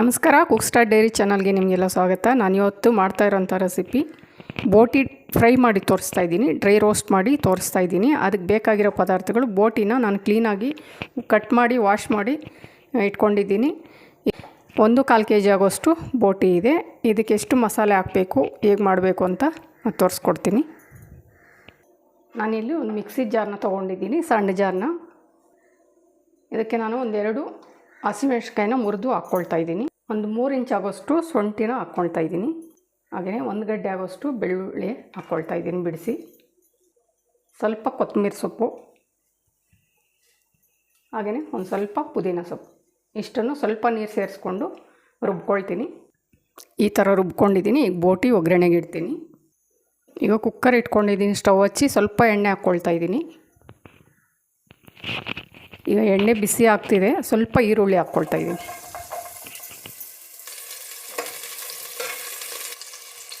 ನಮಸ್ಕಾರ cook star dairy ಚಾನಲ್ಗೆ ನಿಮಗೆಲ್ಲ ಸ್ವಾಗತ. ನಾನು ಇವತ್ತು ಮಾಡ್ತಾ ಇರೋಂಥ ರೆಸಿಪಿ ಬೋಟಿ ಫ್ರೈ ಮಾಡಿ ತೋರಿಸ್ತಾ ಇದ್ದೀನಿ. ಡ್ರೈ ರೋಸ್ಟ್ ಮಾಡಿ ತೋರಿಸ್ತಾ ಇದ್ದೀನಿ. ಅದಕ್ಕೆ ಬೇಕಾಗಿರೋ ಪದಾರ್ಥಗಳು ಬೋಟಿನ ನಾನು ಕ್ಲೀನಾಗಿ ಕಟ್ ಮಾಡಿ ವಾಶ್ ಮಾಡಿ ಇಟ್ಕೊಂಡಿದ್ದೀನಿ. ಒಂದು ಕಾಲು ಕೆ ಜಿ ಆಗೋಷ್ಟು ಬೋಟಿ ಇದೆ. ಇದಕ್ಕೆ ಎಷ್ಟು ಮಸಾಲೆ ಹಾಕಬೇಕು, ಹೇಗೆ ಮಾಡಬೇಕು ಅಂತ ತೋರಿಸ್ಕೊಡ್ತೀನಿ. ನಾನಿಲ್ಲಿ ಒಂದು ಮಿಕ್ಸಿ ಜಾರ್ನ ತೊಗೊಂಡಿದ್ದೀನಿ, ಸಣ್ಣ ಜಾರ್ನ. ಇದಕ್ಕೆ ನಾನು ಒಂದೆರಡು ಹಸಿಮೆಣ್ಸಿಕಾಯಿನ ಮುರಿದು ಹಾಕ್ಕೊಳ್ತಾ ಇದ್ದೀನಿ. ಒಂದು ಮೂರು ಇಂಚ್ ಆಗೋಷ್ಟು ಶುಂಠಿನ ಹಾಕ್ಕೊಳ್ತಾ ಇದ್ದೀನಿ. ಹಾಗೆಯೇ ಒಂದು ಗಡ್ಡೆ ಆಗೋಷ್ಟು ಬೆಳ್ಳುಳ್ಳಿ ಹಾಕ್ಕೊಳ್ತಾ ಇದ್ದೀನಿ ಬಿಡಿಸಿ. ಸ್ವಲ್ಪ ಕೊತ್ತಂಬರಿ ಸೊಪ್ಪು. ಹಾಗೆಯೇ ಒಂದು ಸ್ವಲ್ಪ ಪುದೀನ ಸೊಪ್ಪು. ಇಷ್ಟನ್ನು ಸ್ವಲ್ಪ ನೀರು ಸೇರಿಸ್ಕೊಂಡು ರುಬ್ಕೊಳ್ತೀನಿ. ಈ ಥರ ರುಬ್ಕೊಂಡಿದ್ದೀನಿ. ಈಗ ಬೋಟಿ ಒಗ್ಗರಣೆಗೆ ಇಡ್ತೀನಿ. ಈಗ ಕುಕ್ಕರ್ ಇಟ್ಕೊಂಡಿದ್ದೀನಿ. ಸ್ಟವ್ ಹಚ್ಚಿ ಸ್ವಲ್ಪ ಎಣ್ಣೆ ಹಾಕ್ಕೊಳ್ತಾ ಇದ್ದೀನಿ. ಈಗ ಎಣ್ಣೆ ಬಿಸಿ ಆಗ್ತಿದೆ. ಸ್ವಲ್ಪ ಈರುಳ್ಳಿ ಹಾಕ್ಕೊಳ್ತಾ ಇದ್ದೀನಿ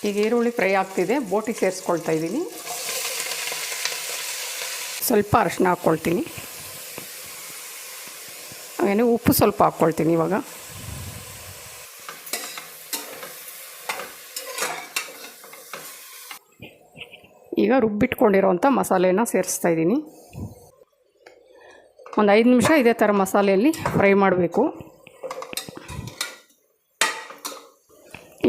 ಈಗ ಈರುಳ್ಳಿ ಫ್ರೈ ಆಗ್ತಿದೆ. ಬೋಟಿ ಸೇರಿಸ್ಕೊಳ್ತಾ ಇದ್ದೀನಿ ಸ್ವಲ್ಪ ಅರಶಿನ ಹಾಕ್ಕೊಳ್ತೀನಿ. ಹಾಗೇನೆ ಉಪ್ಪು ಸ್ವಲ್ಪ ಹಾಕ್ಕೊಳ್ತೀನಿ ಇವಾಗ. ಈಗ ರುಬ್ಬಿಟ್ಕೊಂಡಿರೋಂಥ ಮಸಾಲೆನ ಸೇರಿಸ್ತಾ ಇದ್ದೀನಿ ಒಂದು ಐದು ನಿಮಿಷ ಇದೇ ಥರ ಮಸಾಲೆಯಲ್ಲಿ ಫ್ರೈ ಮಾಡಬೇಕು.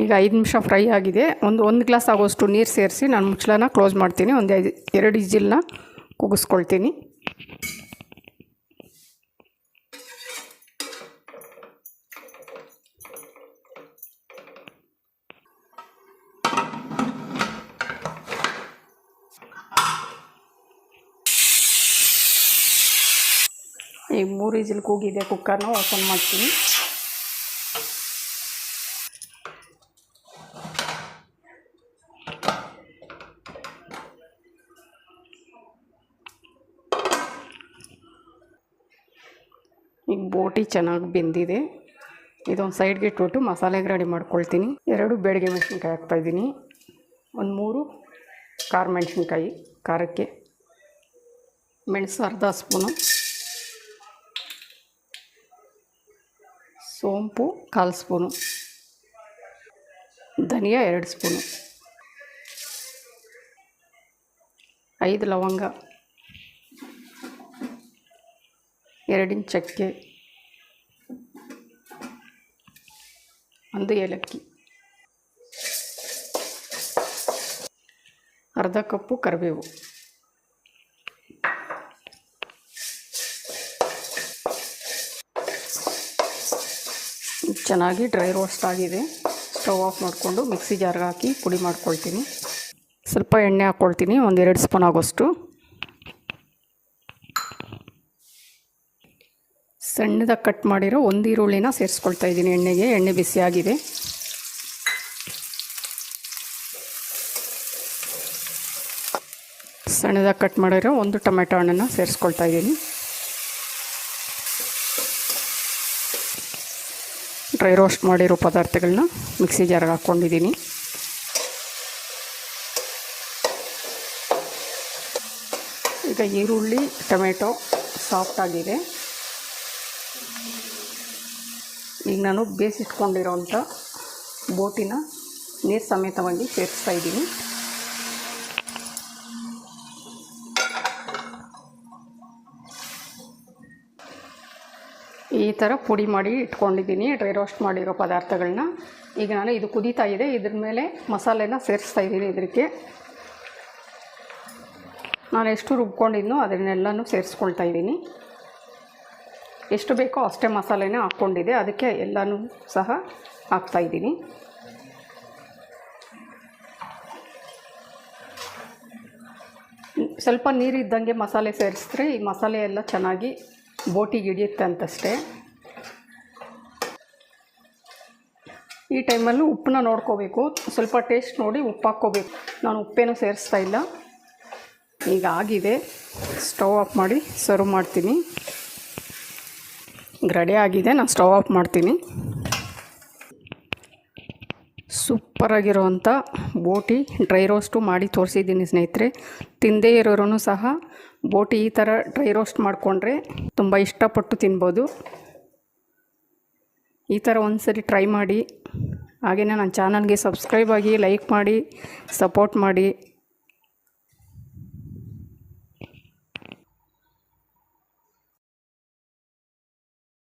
ಈಗ ಐದು ನಿಮಿಷ ಫ್ರೈ ಆಗಿದೆ. ಒಂದು ಒಂದು ಗ್ಲಾಸ್ ಆಗೋಷ್ಟು ನೀರು ಸೇರಿಸಿ ನಾನು ಮುಚ್ಚಳನ ಕ್ಲೋಸ್ ಮಾಡ್ತೀನಿ. ಒಂದು ಐದು, ಎರಡು ಇಜಿಲ್ನ ಕುಗಿಸ್ಕೊಳ್ತೀನಿ ಈಗ ಮೂರು ಇಜಿಲ್ ಕೂಗಿದೆ, ಕುಕ್ಕರ್ನ ಓಪನ್ ಮಾಡ್ತೀನಿ. ಈಗ ಬೋಟಿ ಚೆನ್ನಾಗಿ ಬೆಂದಿದೆ. ಇದೊಂದು ಸೈಡ್ಗೆ ಇಟ್ಬಿಟ್ಟು ಮಸಾಲೆಗೆ ರೆಡಿ ಮಾಡ್ಕೊಳ್ತೀನಿ. ಎರಡು ಬೆಳಗ್ಗೆ ಮೆಣಸಿನ್ಕಾಯಿ ಹಾಕ್ತಾಯಿದ್ದೀನಿ ಒಂದು ಮೂರು ಖಾರ ಮೆಣಸಿನ್ಕಾಯಿ, ಖಾರಕ್ಕೆ ಮೆಣಸು ಅರ್ಧ ಸ್ಪೂನು. ಸೋಂಪು ಕಾಲು ಸ್ಪೂನು ಧನಿಯಾ ಎರಡು ಸ್ಪೂನು ಐದು ಲವಂಗ ಎರಡಿನ ಚಕ್ಕೆ ಒಂದು ಏಲಕ್ಕಿ ಅರ್ಧ ಕಪ್ಪು ಕರಿಬೇವು ಚೆನ್ನಾಗಿ ಡ್ರೈ ರೋಸ್ಟ್ ಆಗಿದೆ. ಸ್ಟವ್ ಆಫ್ ಮಾಡಿಕೊಂಡು ಮಿಕ್ಸಿ ಜಾರ್ಗೆ ಹಾಕಿ ಪುಡಿ ಮಾಡ್ಕೊಳ್ತೀನಿ. ಸ್ವಲ್ಪ ಎಣ್ಣೆ ಹಾಕ್ಕೊಳ್ತೀನಿ ಒಂದೆರಡು ಸ್ಪೂನ್ ಆಗೋಷ್ಟು. ಸಣ್ಣದಾಗಿ ಕಟ್ ಮಾಡಿರೋ ಒಂದು ಈರುಳ್ಳಿನ ಸೇರಿಸ್ಕೊಳ್ತಾ ಇದ್ದೀನಿ ಎಣ್ಣೆಗೆ. ಎಣ್ಣೆ ಬಿಸಿಯಾಗಿದೆ ಸಣ್ಣದಾಗಿ ಕಟ್ ಮಾಡಿರೋ ಒಂದು ಟೊಮೆಟೊ ಹಣ್ಣನ್ನು ಸೇರಿಸ್ಕೊಳ್ತಾ ಇದ್ದೀನಿ. ಡ್ರೈ ರೋಸ್ಟ್ ಮಾಡಿರೋ ಪದಾರ್ಥಗಳನ್ನ ಮಿಕ್ಸಿ ಜಾರ್ಗೆ ಹಾಕ್ಕೊಂಡಿದ್ದೀನಿ. ಈಗ ಈರುಳ್ಳಿ, ಟೊಮೆಟೊ ಸಾಫ್ಟಾಗಿದೆ ಈಗ ನಾನು ಬೇಯಿಸಿಟ್ಕೊಂಡಿರೋಂಥ ಬೋಟಿನ ನೀರು ಸಮೇತವಾಗಿ ಸೇರಿಸ್ತಾ ಇದ್ದೀನಿ. ಈ ಥರ ಪುಡಿ ಮಾಡಿ ಇಟ್ಕೊಂಡಿದ್ದೀನಿ ಡ್ರೈ ರೋಸ್ಟ್ ಮಾಡಿರೋ ಪದಾರ್ಥಗಳನ್ನ ಈಗ ನಾನು ಇದು ಕುದೀತಾ ಇದೆ, ಇದ್ರ ಮೇಲೆ ಮಸಾಲೆನ ಸೇರಿಸ್ತಾ ಇದ್ದೀನಿ ಇದಕ್ಕೆ ನಾನು ಎಷ್ಟು ರುಬ್ಕೊಂಡಿದ್ನೋ ಅದನ್ನೆಲ್ಲನೂ ಸೇರಿಸ್ಕೊಳ್ತಾ ಇದ್ದೀನಿ. ಎಷ್ಟು ಬೇಕೋ ಅಷ್ಟೇ ಮಸಾಲೆನೇ ಹಾಕ್ಕೊಂಡಿದೆ ಅದಕ್ಕೆ ಎಲ್ಲನೂ ಸಹ ಹಾಕ್ತಾಯಿದ್ದೀನಿ ಸ್ವಲ್ಪ ನೀರಿದ್ದಂಗೆ ಮಸಾಲೆ ಸೇರಿಸಿದ್ರೆ ಈ ಮಸಾಲೆ ಎಲ್ಲ ಚೆನ್ನಾಗಿ ಬೋಟಿಗೆ ಹಿಡಿಯುತ್ತೆ ಅಂತಷ್ಟೇ ಈ ಟೈಮಲ್ಲೂ ಉಪ್ಪನ್ನ ನೋಡ್ಕೋಬೇಕು. ಸ್ವಲ್ಪ ಟೇಸ್ಟ್ ನೋಡಿ ಉಪ್ಪು ಹಾಕ್ಕೋಬೇಕು. ನಾನು ಉಪ್ಪೇನೂ ಸೇರಿಸ್ತಾ ಇಲ್ಲ. ಈಗ ಆಗಿದೆ. ಸ್ಟವ್ ಆಫ್ ಮಾಡಿ ಸರ್ವ್ ಮಾಡ್ತೀನಿ. ರೆಡಿ ಆಗಿದೆ. ನಾನು ಸ್ಟವ್ ಆಫ್ ಮಾಡ್ತೀನಿ. ಸೂಪರಾಗಿರೋವಂಥ ಬೋಟಿ. ಡ್ರೈ ರೋಸ್ಟು ಮಾಡಿ ತೋರಿಸಿದ್ದೀನಿ ಸ್ನೇಹಿತರೆ. ತಿಂದೇ ಇರೋರು ಸಹ ಬೋಟಿ ಈ ಥರ ಡ್ರೈ ರೋಸ್ಟ್ ಮಾಡಿಕೊಂಡ್ರೆ ತುಂಬ ಇಷ್ಟಪಟ್ಟು ತಿನ್ಬೋದು. ಈ ಥರ ಒಂದ್ಸರಿ ಟ್ರೈ ಮಾಡಿ. ಹಾಗೆಯೇ ನನ್ನ ಚಾನಲ್ಗೆ ಸಬ್ಸ್ಕ್ರೈಬ್ ಆಗಿ ಲೈಕ್ ಮಾಡಿ, ಸಪೋರ್ಟ್ ಮಾಡಿ.